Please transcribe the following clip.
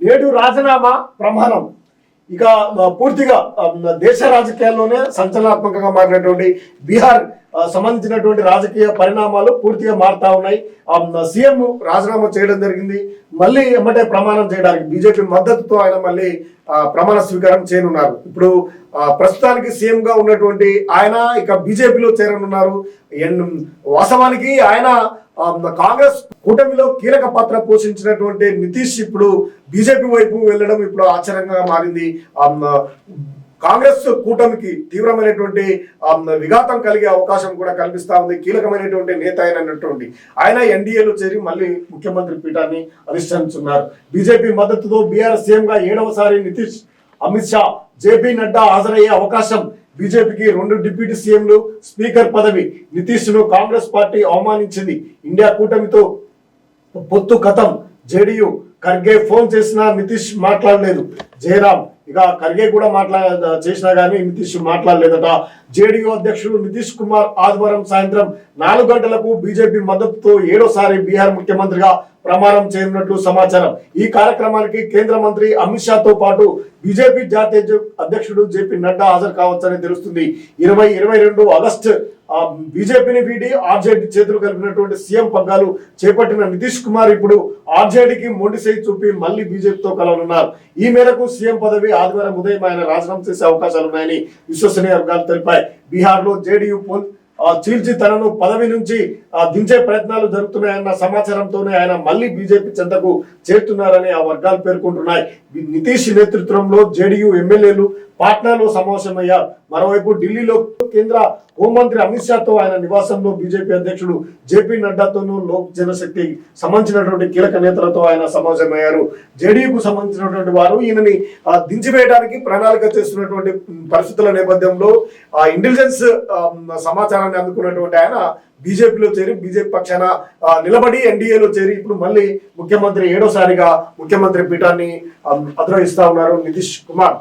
నేడు రాజీనామా ప్రమాణం. ఇక పూర్తిగా దేశ రాజకీయాల్లోనే సంచలనాత్మకంగా మారినటువంటి బీహార్ సంబంధించినటువంటి రాజకీయ పరిణామాలు పూర్తిగా మారుతా ఉన్నాయి. ఆ, సీఎం రాజీనామా చేయడం జరిగింది. మళ్ళీ ఎమ్మటే ప్రమాణం చేయడానికి బీజేపీ మద్దతుతో ఆయన మళ్ళీ ప్రమాణ స్వీకారం చేయనున్నారు. ఇప్పుడు ప్రస్తుతానికి సీఎం గా ఉన్నటువంటి ఆయన ఇక బీజేపీలో చేరనున్నారు. ఎన్- వాస్తవానికి ఆయన కాంగ్రెస్ కూటమిలో కీలక పాత్ర పోషించినటువంటి నితీష్ ఇప్పుడు బీజేపీ వైపు వెళ్ళడం ఇప్పుడు ఆశ్చర్యంగా మారింది. కాంగ్రెస్ కూటమికి తీవ్రమైనటువంటి విఘాతం కలిగే అవకాశం కూడా కల్పిస్తా ఉంది. కీలకమైనటువంటి నేత అయినటువంటి ఆయన ఎన్డీఏలో చేరి మళ్ళీ ముఖ్యమంత్రి పీఠాన్ని అధిష్టించున్నారు బీజేపీ మద్దతుతో బీఆర్ సీఎంగా ఏడవసారి నితీష్ అమిత్ షా జేపీ నడ్డా హాజరయ్యే అవకాశం బీజేపీకి రెండు డిప్యూటీ సీఎంలు స్పీకర్ పదవి. నితీష్ను కాంగ్రెస్ పార్టీ అవమానించింది. ఇండియా కూటమితో పొత్తు కథం. జేడీయూ ఖర్గే ఫోన్ చేసినా నితీష్ మాట్లాడలేదు. జయరాం ఇక ఖర్గే కూడా మాట్లా చేసినా కానీ నితీష్ మాట్లాడలేదట. జేడీయూ అధ్యక్షుడు నితీష్ కుమార్ ఆదివారం సాయంత్రం నాలుగు గంటలకు బీజేపీ మద్దతుతో ఏడోసారి బీహార్ ముఖ్యమంత్రిగా ప్రమాణం చేయనున్నట్లు సమాచారం. ఈ కార్యక్రమానికి కేంద్ర మంత్రి అమిత్ షాతో పాటు బీజేపీ జాతీయ అధ్యక్షుడు జేపీ నడ్డా హాజరు కావచ్చని తెలుస్తుంది. ఇరవై ఇరవై రెండు ఆగస్టు బీజేపీని వీడి ఆర్జేడీ చేతులు కలిపినటువంటి సీఎం పగ్గాలు చేపట్టిన నితీష్ కుమార్ ఇప్పుడు ఆర్జేడీకి మొండి చేయి చూపి మళ్ళీ బీజేపీతో కలవనున్నారు. ఈ మేరకు సీఎం పదవి ఆదివారం ఉదయం ఆయన రాజీనామా చేసే అవకాశాలున్నాయని విశ్వసనీయ వర్గాలు తెలిపాయి. బీహార్లో జేడీయూ చీల్చి తనను పదవి నుంచి దించే ప్రయత్నాలు జరుగుతున్నాయన్న సమాచారంతోనే ఆయన మళ్ళీ బీజేపీ చెంతకు చేరుతున్నారని ఆ వర్గాలు పేర్కొంటున్నాయి. నితీష్ నేతృత్వంలో జేడీయూ ఎమ్మెల్యేలు పాట్నాలో సమావేశమయ్యారు మరోవైపు ఢిల్లీలో కేంద్ర హోంమంత్రి అమిత్ షాతో ఆయన నివాసంలో బీజేపీ అధ్యక్షుడు జేపీ నడ్డాతోనూ లోక్ జనశక్తి సంబంధించినటువంటి కీలక నేతలతో ఆయన సమావేశమయ్యారు. జేడీయూకు సంబంధించినటువంటి వారు ఈయనని దించివేయడానికి ప్రణాళిక చేస్తున్నటువంటి పరిస్థితుల నేపథ్యంలో ఆ ఇంటెలిజెన్స్ సమాచారాన్ని అందుకున్నటువంటి ఆయన బీజేపీలో చేరి బీజేపీ పక్షాన నిలబడి ఎన్డీఏలో చేరి ఇప్పుడు మళ్ళీ ముఖ్యమంత్రి ఏడోసారిగా ముఖ్యమంత్రి పీఠాన్ని ఆ, అధిరోహిస్తా ఉన్నారు నితీష్ కుమార్.